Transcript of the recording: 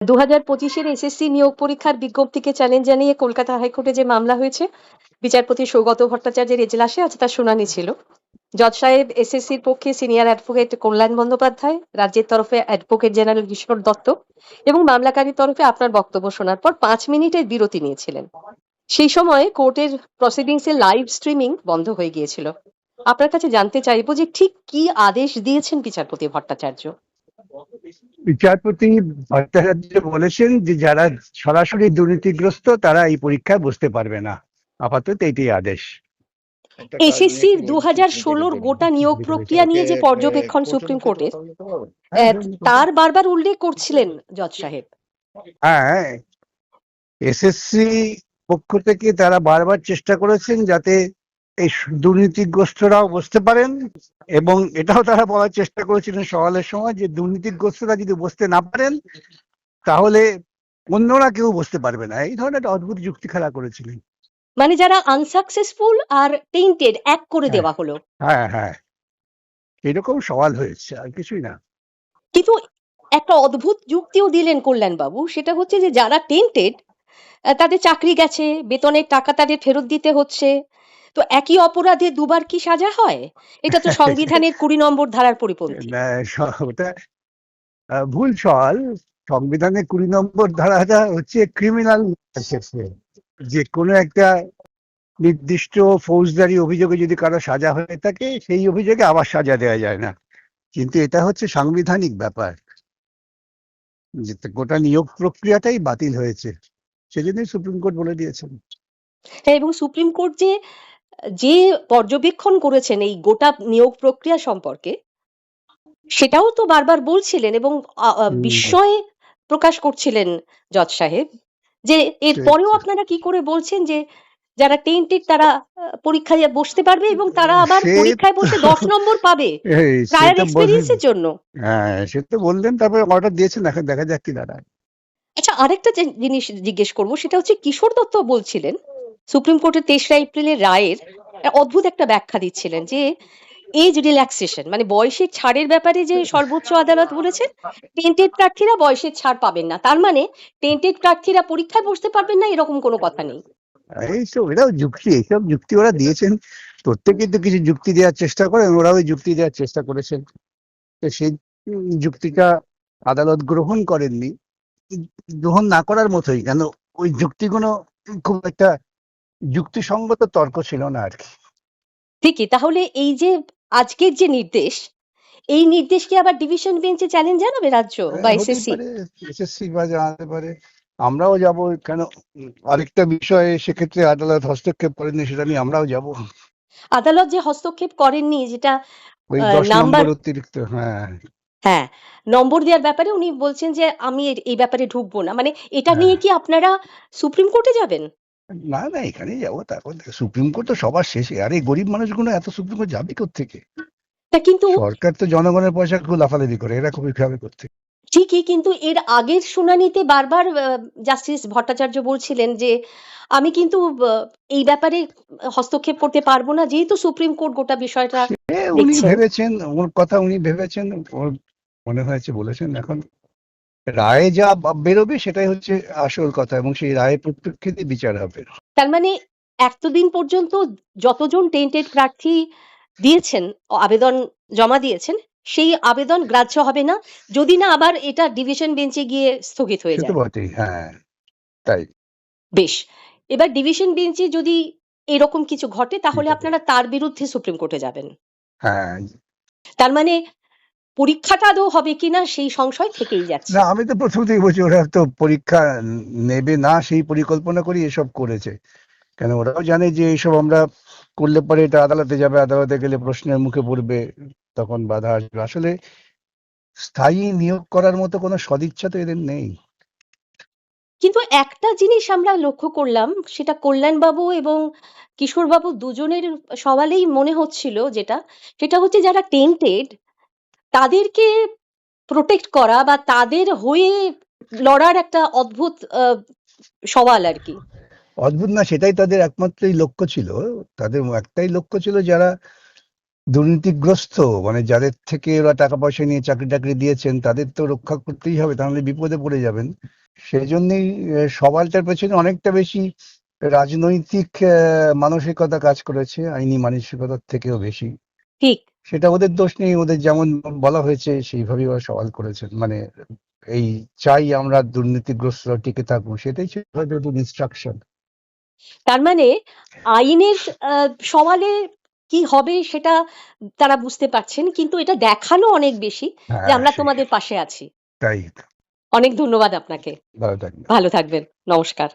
দু হাজার পঁচিশের এসএসসি নিয়োগ পরীক্ষার বিজ্ঞপ্তিকে চ্যালেঞ্জ জানিয়ে কলকাতা হাইকোর্টে যে মামলা হয়েছে, বিচারপতি সৌগত ভট্টাচার্যের এজলাসে আজ তার শুনানি ছিল। জজ সাহেব, এসএসসির পক্ষে সিনিয়র অ্যাডভোকেট কল্যাণ বন্দ্যোপাধ্যায়, রাজ্যের তরফে অ্যাডভোকেট জেনারেল কিশোর দত্ত এবং মামলাকারীর তরফে আপনার বক্তব্য শোনার পর পাঁচ মিনিটের বিরতি নিয়েছিলেন। সেই সময় কোর্টের প্রসিডিংস এর লাইভ স্ট্রিমিং বন্ধ হয়ে গিয়েছিল। আপনার কাছে জানতে চাইব যে ঠিক কি আদেশ দিয়েছেন বিচারপতি ভট্টাচার্য? বিচারপতি ভট্টাচার্য বলেছেন যে যারা সরাসরি দুর্নীতিগ্রস্ত তারা এই পরীক্ষায় বসতে পারবে না। আপাতত এইটাই আদেশ। এসএসসি দু হাজার ষোলোর গোটা নিয়োগ প্রক্রিয়া নিয়ে যে পর্যবেক্ষণ সুপ্রিম কোর্টের তার বারবার উল্লেখ করছিলেন জজ সাহেব। হ্যাঁ এসএসসি পক্ষ থেকে তারা বারবার চেষ্টা করেছেন যাতে এই দুর্নীতিগ্রস্তরাও বসতে পারেন এবং এটাও তারা বলার চেষ্টা করেছিলেন সওয়ালের সময় যে দুর্নীতিগ্রস্তরা যদি বসতে না পারেন তাহলে অন্যরা কেউ বসতে পারবে না। এই ধরনের একটা অদ্ভুত যুক্তি খেলা করেছিলেন। মানে যারা আনসাকসেসফুল আর টেন্টেড এক করে হ্যাঁ। দেওয়া হলো। হ্যাঁ হ্যাঁ। এরকম সওয়াল হয়েছে আর কিছুই না। কিন্তু একটা অদ্ভুত যুক্তিও দিলেন কল্যাণ বাবু সেটা হচ্ছে যে যারা টেন্টেড তাদের চাকরি গেছে বেতনের টাকা তাদের ফেরত দিতে হচ্ছে তো একই অপরাধে দুবার কি সাজা হয়? এটা তো সংবিধানের কুড়ি নম্বর ধারার পরিপন্থী। ভুল সংবিধানের কুড়ি নম্বর ধারাটা হচ্ছে ক্রিমিনাল যে কোনো একটা নির্দিষ্ট ফৌজদারি অভিযোগে যদি কারও সাজা হয়ে থাকে সেই অভিযোগে আবার সাজা দেওয়া যায় না। কিন্তু এটা হচ্ছে সাংবিধানিক ব্যাপার। যে গোটা নিয়োগ প্রক্রিয়াটাই বাতিল হয়েছে। সেজন্যই সুপ্রিম কোর্ট বলে দিয়েছেন। হ্যাঁ এবং সুপ্রিম কোর্ট যে যে পর্যবেক্ষণ করেছেন এই গোটা নিয়োগ প্রক্রিয়া সম্পর্কে সেটাও তো বারবার বলছিলেন এবং। বিস্ময় প্রকাশ করছিলেন জজ সাহেব যে এরপরেও। আপনারা কি করে বলছেন যে যারা টেন্টেড তারা পরীক্ষায় বসতে পারবে এবং তারা আবার পরীক্ষায় বসে দশ নম্বর পাবে প্রায়ার এক্সপিরিয়েন্সের জন্য হ্যাঁ তো বললেন তারপরে অর্ডার দিয়েছেন দেখা দেখা যাক কি দাঁড়ায় আচ্ছা আরেকটা জিনিস জিজ্ঞেস করব সেটা হচ্ছে কিশোর দত্ত বলছিলেন সুপ্রিম কোর্টের তেসরা এপ্রিলের রায়ের অদ্ভুত একটা ব্যাখ্যা দিচ্ছিলেন যে এজ রিল্যাক্সেশন মানে বয়সের ছাড়ের ব্যাপারে যে সর্বোচ্চ আদালত বলেছেন টেন্টেড প্রার্থীরা বয়সের ছাড় পাবেন না। তার মানে টেন্টেড প্রার্থীরা পরীক্ষায় বসতে পারবেন না, এরকম কোনো কথা নেই। এইসব এরাও যুক্তি, এইসব যুক্তি ওরা দিয়েছেন। প্রত্যেকে তো কিছু যুক্তি দেওয়ার চেষ্টা করেন ওরাও যুক্তি দেওয়ার চেষ্টা করেছেন। তো সেই যুক্তিটা আদালত গ্রহণ করেননি। গ্রহণ না করার মতোই, কেন ওই যুক্তিগুলো খুব একটা যুক্তিসঙ্গত তর্ক ছিল না আর কি। ঠিকই তাহলে এই যে আজকের যে নির্দেশ এই নির্দেশ কি আবার ডিভিশন বেঞ্চে চ্যালেঞ্জ জানাবে রাজ্য বা এসএসসি এসএসসি বা জানাতে পারে। আমরাও যাব কেন আরেকটা বিষয়ে সেক্ষেত্রে আদালত হস্তক্ষেপ করেননি সেটা নিয়ে আমরাও যাব। আদালত যে হস্তক্ষেপ করেননি যেটা নাম্বার- অতিরিক্ত হ্যাঁ। হ্যাঁ নম্বর দেওয়ার ব্যাপারে উনি বলছেন যে আমি এই ব্যাপারে ঢুকবো না। মানে এটা নিয়ে কি আপনারা সুপ্রিম কোর্টে যাবেন? না না এখানেই যাব তারপর সুপ্রিম কোর্ট তো সবার শেষে। আরে গরিব মানুষগুলো এত সুপ্রিম কোর্ট যাবে থেকে তা কিন্তু সরকার তো জনগণের পয়সা খুব লাফালাফি করে এরা খুবই খাবে করতে ঠিকই কিন্তু এর আগের শুনানিতে বারবার জাস্টিস ভট্টাচার্য বলছিলেন যে আমি কিন্তু এই ব্যাপারে হস্তক্ষেপ করতে পারব না যেহেতু সুপ্রিম কোর্ট গোটা বিষয়টা উনি ভেবেছেন ওর কথা উনি ভেবেছেন ওর মনে হয়েছে বলেছেন এখন। রায়ে যা বেরোবে সেটাই হচ্ছে আসল কথা এবং সেই রায়ের প্রত্যক্ষে বিচার হবে। তার মানে এতদিন পর্যন্ত যতজন টেন্টেড প্রার্থী দিয়েছেন আবেদন জমা দিয়েছেন সেই আবেদন গ্রাহ্য হবে না। যদি না আবার এটা ডিভিশন বেঞ্চে গিয়ে স্থগিত হয়ে যায়। হ্যাঁ তাই। বেশ এবার ডিভিশন বেঞ্চে যদি এরকম কিছু ঘটে তাহলে আপনারা তার বিরুদ্ধে সুপ্রিম কোর্টে যাবেন। হ্যাঁ। তার মানে পরীক্ষাটা আদৌ হবে কিনা সেই সংশয় থেকেই যাচ্ছে। না আমি তো প্রথম থেকেই বলছি ওরা তো পরীক্ষা নেবে না সেই পরিকল্পনা করি এসব করেছে। কেন ওরাও জানে যে এইসব আমরা করলে পরে এটা আদালতে যাবে আদালতে গেলে প্রশ্নের মুখে পড়বে তখন বাধা আসবে। আসলে স্থায়ী নিয়োগ করার মতো কোনো সদিচ্ছা তো এদের নেই। কিন্তু একটা জিনিস আমরা লক্ষ্য করলাম সেটা কল্যাণবাবু এবং কিশোরবাবু দুজনের সওয়ালেই মনে হচ্ছিল যেটা সেটা হচ্ছে যারা টেন্টেড তাদেরকে প্রোটেক্ট করা বা তাদের হয়ে লড়ার একটা অদ্ভুত সওয়াল আর কি। অদ্ভুত না সেটাই তাদের একমাত্রই লক্ষ্য ছিল। তাদের একটাই লক্ষ্য ছিল যারা দুর্নীতিগ্রস্ত মানে যাদের থেকে ওরা টাকা পয়সা নিয়ে চাকরি টাকরি দিয়েছেন তাদের তো রক্ষা করতেই হবে তাহলে বিপদে পড়ে যাবেন। সেই জন্যই আহ, সওয়ালটার পেছনে অনেকটা বেশি রাজনৈতিক আহ, মানসিকতা কাজ করেছে আইনি মানসিকতার থেকেও বেশি। ঠিক। সেটা ওদের দোষ নেই ওদের যেমন বলা হয়েছে সেইভাবেই ওরা সওয়াল করেছেন। মানে এই চাই আমরা দুর্নীতিগ্রস্ত টিকে থাকুন সেটাই ছিল ইনস্ট্রাকশন তার মানে আইনের সওয়ালে কি হবে সেটা তারা বুঝতে পারছেন কিন্তু এটা দেখানো অনেক বেশি যে আমরা তোমাদের পাশে আছি। তাই। অনেক ধন্যবাদ আপনাকে। ভালো থাকবেন। নমস্কার।